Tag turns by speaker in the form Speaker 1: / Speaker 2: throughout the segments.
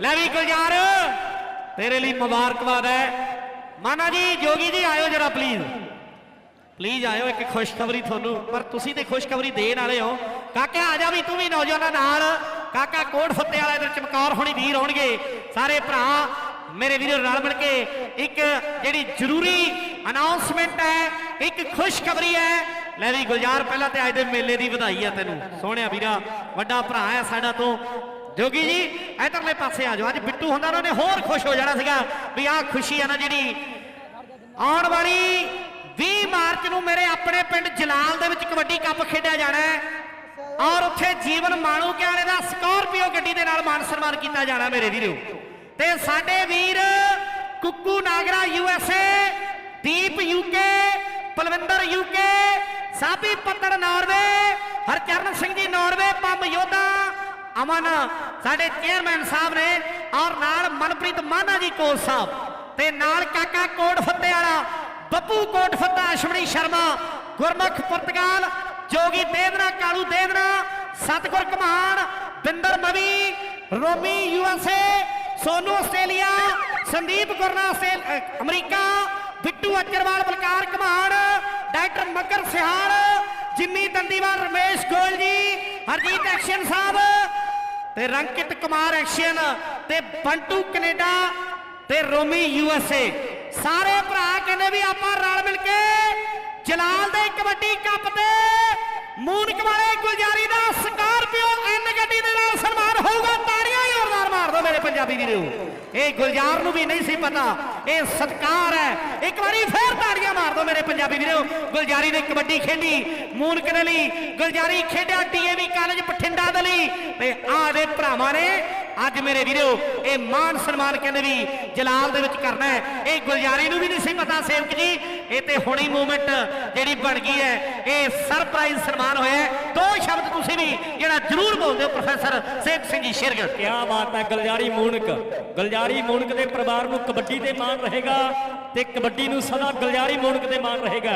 Speaker 1: ਲੈ ਵੀ ਗੁਲਜ਼ਾਰ, ਤੇਰੇ ਲਈ ਮੁਬਾਰਕਬਾਦ ਹੈ। ਮਾਨਾ ਜੀ, ਜੋਗੀ ਜੀ, ਆਇਓ ਜਰਾ ਪਲੀਜ਼ ਪਲੀਜ਼ ਆਇਓ, ਇੱਕ ਖੁਸ਼ਖਬਰੀ ਤੁਹਾਨੂੰ। ਪਰ ਤੁਸੀਂ ਤੇ ਖੁਸ਼ਖਬਰੀ ਦੇਣ ਵਾਲੇ ਹੋ। ਕਾਕਾ, ਆ ਜਾ ਵੀ, ਤੂੰ ਵੀ ਨੌਜਵਾਨਾਂ ਨਾਲ। ਕਾਕਾ, ਕੋਟ ਫੱਤੇ ਵਾਲੇ ਦੇ ਚਮਕੌਰ ਹੋਣੀ ਵੀਰ ਹੋਣਗੇ ਸਾਰੇ ਭਰਾ ਮੇਰੇ ਵੀਰੋ ਰਲ ਮਿਲ ਕੇ ਇੱਕ ਜਿਹੜੀ ਜ਼ਰੂਰੀ ਅਨਾਉਂਸਮੈਂਟ ਹੈ, ਇੱਕ ਖੁਸ਼ਖਬਰੀ ਹੈ। ਲੈ ਵੀ ਗੁਲਜ਼ਾਰ, ਪਹਿਲਾਂ ਤੇ ਅੱਜ ਦੇ ਮੇਲੇ ਦੀ ਵਧਾਈ ਆ ਤੈਨੂੰ। ਸੋਹਣਿਆ ਵੀਰਾ, ਵੱਡਾ ਭਰਾ ਹੈ ਸਾਡਾ ਤੋਂ। ਜੋਗੀ ਜੀ, ਇਧਰਲੇ ਪਾਸੇ ਆ ਜਾਓ। ਅੱਜ ਬਿੱਟੂ ਹੁੰਦਾ ਉਹਨਾਂ ਨੇ ਹੋਰ ਖੁਸ਼ ਹੋ ਜਾਣਾ ਸੀਗਾ ਵੀ ਆਹ ਖੁਸ਼ੀ ਆ ਨਾ ਜਿਹੜੀ ਆਉਣ ਵਾਲੀ 20 ਮਾਰਚ ਨੂੰ ਮੇਰੇ ਆਪਣੇ ਪਿੰਡ ਜਲਾਲ ਦੇ ਵਿੱਚ ਕਬੱਡੀ ਕੱਪ ਖੇਡਿਆ ਜਾਣਾ ਹੈ। ਔਰ ਉੱਥੇ ਜੀਵਨ ਮਾਣੂ ਕਿਆਣੇ ਦਾ ਸਕਾਰਪੀਓ ਗੱਡੀ ਦੇ ਨਾਲ ਮਾਨ ਸਨਮਾਨ ਕੀਤਾ ਜਾਣਾ ਮੇਰੇ ਵੀਰੋ। ਤੇ ਸਾਡੇ ਵੀਰ Kukku Nagra U S A, Deep UK Palwinder UK Sabi Pattar Norway, Harcharan Singh ji Norway, Pamm ਯੋਧਾ ਅਮਨ, ਸਾਡੇ ਚੇਅਰਮੈਨ ਸਾਹਿਬ ਨੇ ਔਰ ਨਾਲ ਮਨਪ੍ਰੀਤ ਮਾਨਾ ਜੀ ਕੋਚ ਸਾਹਿਬ ਤੇ ਨਾਲ ਕਾਕਾ ਕੋਟ ਫੱਤੇ ਵਾਲਾ, ਬੱਬੂ ਕੋਟ ਫੱਤਾ, ਅਸ਼ਵਨੀ ਸ਼ਰਮਾ, ਗੁਰਮੁਖ ਪੁਰਤਗਾਲ, ਜੋਗੀ ਦੇਵਨਾ, Kalu Devna, Satgur Kaman, Binder Mavi, Romi USA Sonu Australia, Sandeep Gurna America, Bittu Acharwal Balkar Kaman, doctor Makar Sihar Jimmy Dandiwal, Ramesh Goyal ji, Harjeet action ਸਾਹਿਬ ਤੇ ਰੰਕਿਤ ਕੁਮਾਰ ਐਕਸ਼ਨ ਤੇ ਬੰਟੂ ਕੈਨੇਡਾ ਤੇ ਰੋਮੀ ਯੂਐਸਏ। ਸਾਰੇ ਭਰਾ ਕਹਿੰਦੇ ਵੀ ਆਪਾਂ ਰਲ ਮਿਲ ਕੇ ਜਲਾਲ ਦੇ ਕਬੱਡੀ ਕੱਪ ਤੇ ਮੂਨਕ ਵਾਲੇ ਗੁਲਜਾਰੀ ਦਾ ਸਕਾਰਪੀਓ ਐਨ ਗੱਡੀ ਦੇ ਨਾਲ ਸਨਮਾਨ ਹੋਊਗਾ, ਤਾੜੀਆਂ ਜ਼ੋਰਦਾਰ ਮਾਰ ਦਿਓ ਮੇਰੇ ਪੰਜਾਬੀ ਵੀਰੋ। ਇਹ ਗੁਲਜ਼ਾਰ ਨੂੰ ਵੀ ਨਹੀਂ ਸੀ ਪਤਾ ਇਹ ਸਤਕਾਰ ਹੈ। ਇੱਕ ਵਾਰੀ ਫੇਰ ਤਾੜੀਆਂ ਮਾਰ ਦਿਓ ਮੇਰੇ ਪੰਜਾਬੀ ਵੀਰੋ। ਗੁਲਜਾਰੀ ਨੇ ਕਬੱਡੀ ਖੇਡੀ, ਮੂਨਕ ਦੇ ਲਈ। ਗੁਲਜਾਰੀ ਖੇਡਿਆ ਡੀਏਵੀ ਕਾਲਜ ਬਠਿੰਡਾ ਦੇ ਲਈ। ਤੇ ਆਹ ਦੇ ਭਰਾਵਾਂ ਨੇ, ਅੱਜ ਮੇਰੇ ਵੀਰੋ, ਇਹ ਮਾਨ ਸਨਮਾਨ ਕਹਿੰਦੇ ਵੀ ਜਲਾਲ ਦੇ ਵਿੱਚ ਕਰਨਾ ਹੈ। ਇਹ ਗੁਲਜਾਰੀ ਨੂੰ ਵੀ ਨਹੀਂ ਸੀ ਪਤਾ, ਸੇਵਕ ਜੀ। ਇਹ ਤੇ ਹੁਣੀ ਮੂਵਮੈਂਟ ਜਿਹੜੀ ਬਣ ਗਈ ਹੈ, ਇਹ ਸਰਪ੍ਰਾਈਜ਼ ਸਨਮਾਨ ਹੋਇਆ ਦੋ ਸ਼ਬਦ ਤੁਸੀਂ ਵੀ ਜਿਹੜਾ ਜ਼ਰੂਰ ਬੋਲਦੇ ਹੋ, ਪ੍ਰੋਫੈਸਰ ਸੇਵਕ ਸਿੰਘ ਜੀ ਸ਼ੇਰਗਿਲ।
Speaker 2: ਕਿਆ ਬਾਤ ਹੈ, ਗਲਜਾਰੀ ਮੂਨਕ। ਗਲਜਾਰੀ ਮੂਨਕ ਦੇ ਪਰਿਵਾਰ ਨੂੰ ਕਬੱਡੀ ਤੇ ਮਾਣ ਰਹੇਗਾ ਤੇ ਕਬੱਡੀ ਨੂੰ ਸਦਾ ਗਲਜਾਰੀ ਮੂਨਕ ਤੇ ਮਾਣ ਰਹੇਗਾ।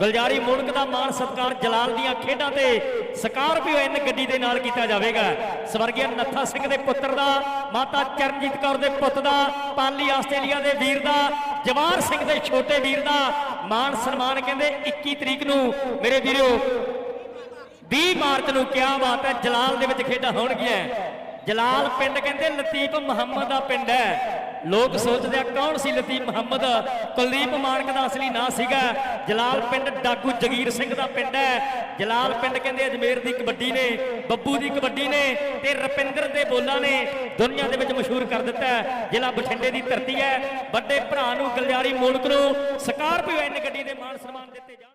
Speaker 2: ਗਲਜਾਰੀ ਮੂਨਕ ਦਾ ਮਾਣ ਸਤਕਾਰ ਜਲਾਲ ਦੀਆਂ ਖੇਡਾਂ ਤੇ ਸਕਾਰਪੀਓ ਇਨ ਗੱਡੀ ਦੇ ਨਾਲ ਕੀਤਾ ਜਾਵੇਗਾ। ਸਵਰਗੀ ਨੱਥਾ ਸਿੰਘ ਦੇ ਪੁੱਤਰ ਦਾ, ਮਾਤਾ ਚਰਨਜੀਤ ਕੌਰ ਦੇ ਪੁੱਤ ਦਾ, ਪਾਲੀ ਆਸਟ੍ਰੇਲੀਆ ਦੇ ਵੀਰ ਦਾ ਜਵਾਰ ਸਿੰਘ ਦੇ ਛੋਟੇ ਵੀਰ ਦਾ ਮਾਣ ਸਨਮਾਨ ਕਹਿੰਦੇ 21 ਤਰੀਕ ਨੂੰ ਮੇਰੇ ਵੀਰੋ 20 ਮਾਰਚ ਨੂੰ ਕਿਆ ਬਾਤ ਹੈ, ਜਲਾਲ ਦੇ ਵਿੱਚ ਖੇਡਾਂ ਹੋਣਗੀਆਂ। ਜਲਾਲ ਪਿੰਡ ਕਹਿੰਦੇ, ਲਤੀਫ ਮੁਹੰਮਦ ਦਾ ਪਿੰਡ ਹੈ। ਲੋਕ ਸੋਚਦੇ ਆ, ਕੌਣ ਸੀ ਲਤੀਫ ਮੁਹੰਮਦ? ਕੁਲਦੀਪ ਮਾਨਕ ਦਾ ਅਸਲੀ ਨਾਂ ਸੀਗਾ। ਜਲਾਲ ਪਿੰਡ ਡਾਕੂ ਜਗੀਰ ਸਿੰਘ ਦਾ ਪਿੰਡ ਹੈ। ਜਲਾਲ ਪਿੰਡ ਕਹਿੰਦੇ ਅਜਮੇਰ ਦੀ ਕਬੱਡੀ ਨੇ, ਬੱਬੂ ਦੀ ਕਬੱਡੀ ਨੇ ਤੇ ਰਪਿੰਦਰ ਦੇ ਬੋਲਾਂ ਨੇ ਦੁਨੀਆ ਦੇ ਵਿੱਚ ਮਸ਼ਹੂਰ ਕਰ ਦਿੱਤਾ ਹੈ। ਜ਼ਿਲ੍ਹਾ ਬਠਿੰਡੇ ਦੀ ਧਰਤੀ ਹੈ। ਵੱਡੇ ਭਰਾ ਨੂੰ ਗਲਜਾਰੀ ਮੋਲਕ ਨੂੰ ਸਕਾਰਪੀਓ ਇੰਨ ਗੱਡੀ ਦੇ ਮਾਣ ਸਨਮਾਨ ਦਿੱਤੇ ਜਾਣ।